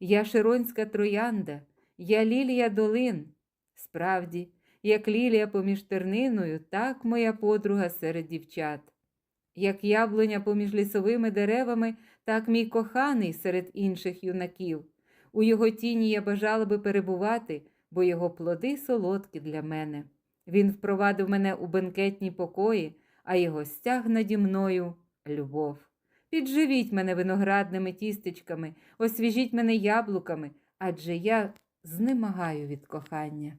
Я широнська троянда, я лілія долин. Справді, як лілія поміж терниною, так моя подруга серед дівчат. Як яблуня поміж лісовими деревами, так мій коханий серед інших юнаків. У його тіні я бажала би перебувати, бо його плоди солодкі для мене. Він впровадив мене у бенкетні покої, а його стяг наді мною любов. Підживіть мене виноградними тістечками, освіжіть мене яблуками, адже я знемагаю від кохання.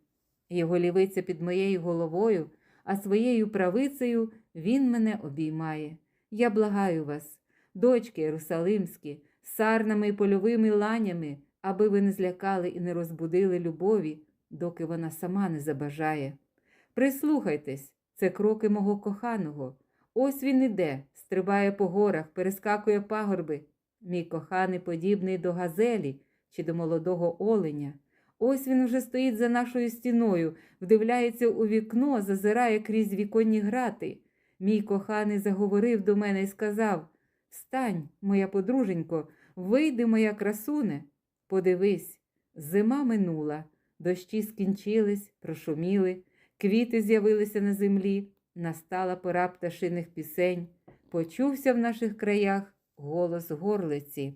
Його лівиця під моєю головою, а своєю правицею він мене обіймає. Я благаю вас, дочки Єрусалимські, сарнами і польовими ланями, аби ви не злякали і не розбудили любові, доки вона сама не забажає. Прислухайтесь, це кроки мого коханого. Ось він іде, стрибає по горах, перескакує пагорби. Мій коханий подібний до газелі чи до молодого оленя. Ось він вже стоїть за нашою стіною, вдивляється у вікно, зазирає крізь віконні грати. Мій коханий заговорив до мене і сказав Встань, моя подруженько, вийди, моя красуне. Подивись, зима минула, дощі скінчились, прошуміли, квіти з'явилися на землі, настала пора пташиних пісень, почувся в наших краях голос горлиці.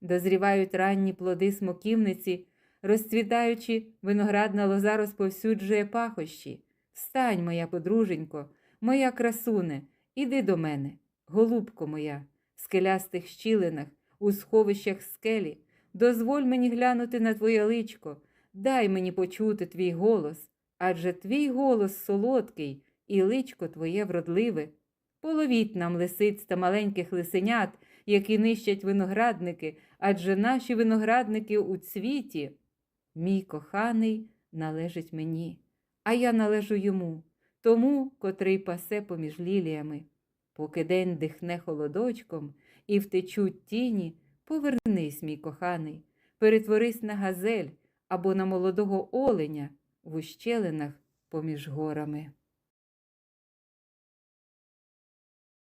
Дозрівають ранні плоди смоківниці, розцвітаючи, виноградна лоза розповсюджує пахощі. Встань, моя подруженько, моя красуне, іди до мене, голубко моя, в скелястих щілинах, у сховищах скелі, дозволь мені глянути на твоє личко, дай мені почути твій голос, адже твій голос солодкий і личко твоє вродливе. Половіть нам лисиць та маленьких лисенят, які нищать виноградники, адже наші виноградники у цвіті. Мій коханий належить мені, а я належу йому, тому, котрий пасе поміж ліліями. Поки день дихне холодочком і втечуть тіні, повернись, мій коханий, перетворись на газель або на молодого оленя в ущелинах поміж горами.